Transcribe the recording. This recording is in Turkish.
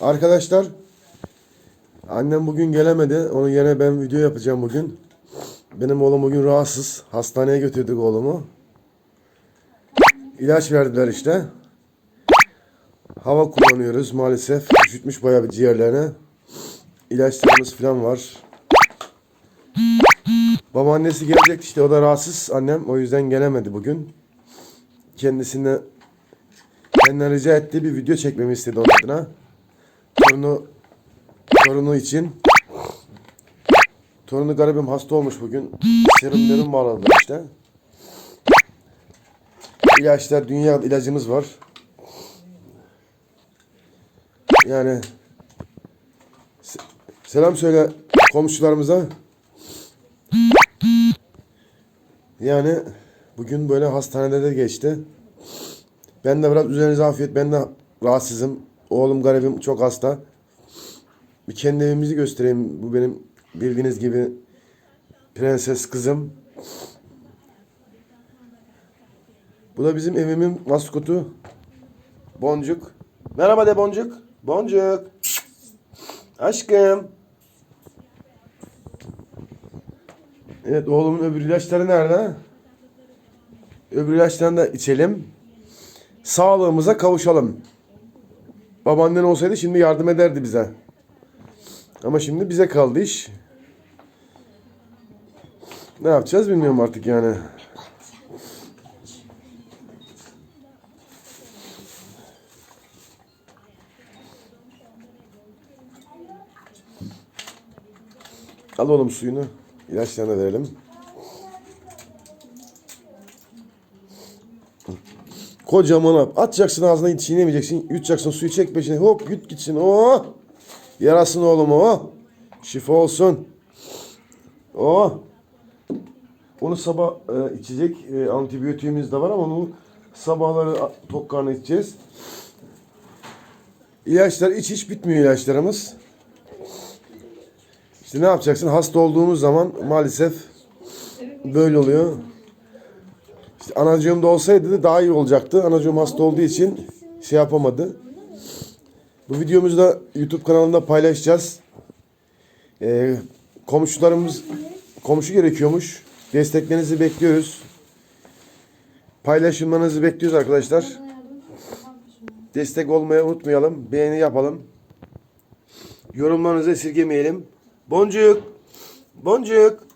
Arkadaşlar annem bugün gelemedi. Onun yerine ben video yapacağım bugün. Benim oğlum bugün rahatsız. Hastaneye götürdük oğlumu. İlaç verdiler işte. Hava kullanıyoruz maalesef. Üşütmüş bayağı bir ciğerlerine. İlaçlarımız falan var. Babaannesi gelecekti işte o da rahatsız annem. O yüzden gelemedi bugün. Kendisine benden rica ettiği bir video çekmemi istedi onun adına. Torunu, torunu için. Torunu garibim hasta olmuş bugün. Serum merum bağladılar işte. İlaçlar, dünya ilacımız var. Yani se- selam söyle komşularımıza. Yani bugün böyle hastanede de geçti. Ben de biraz üzerinize afiyet. Ben de rahatsızım. Oğlum garibim çok hasta. Bir kendi evimizi göstereyim. Bu benim bildiğiniz gibi prenses kızım. Bu da bizim evimin maskotu. Boncuk. Merhaba de Boncuk. Boncuk. Aşkım. Evet oğlumun öbür ilaçları nerede? Öbür ilaçlarını da içelim. Sağlığımıza kavuşalım. Babaannen olsaydı şimdi yardım ederdi bize. Ama şimdi bize kaldı iş. Ne yapacağız bilmiyorum artık yani. Al oğlum suyunu. İlaçlarını verelim. Kocaman hap. Atacaksın ağzına hiç çiğnemeyeceksin. Yutacaksın suyu çek peşine. Hop yut gitsin. Oh. Yarasın oğlum oh. Şifa olsun. Oh. Onu sabah e, içecek e, antibiyotiğimiz de var ama onu sabahları tok karnı içeceğiz. İlaçlar iç iç bitmiyor ilaçlarımız. İşte ne yapacaksın? Hasta olduğumuz zaman maalesef böyle oluyor. Anacığım da olsaydı da daha iyi olacaktı. Anacığım hasta olduğu için şey yapamadı. Bu videomuzu da YouTube kanalında paylaşacağız. Ee, komşularımız komşu gerekiyormuş. Desteklerinizi bekliyoruz. Paylaşımlarınızı bekliyoruz arkadaşlar. Destek olmayı unutmayalım. Beğeni yapalım. Yorumlarınızı esirgemeyelim. Boncuk. Boncuk.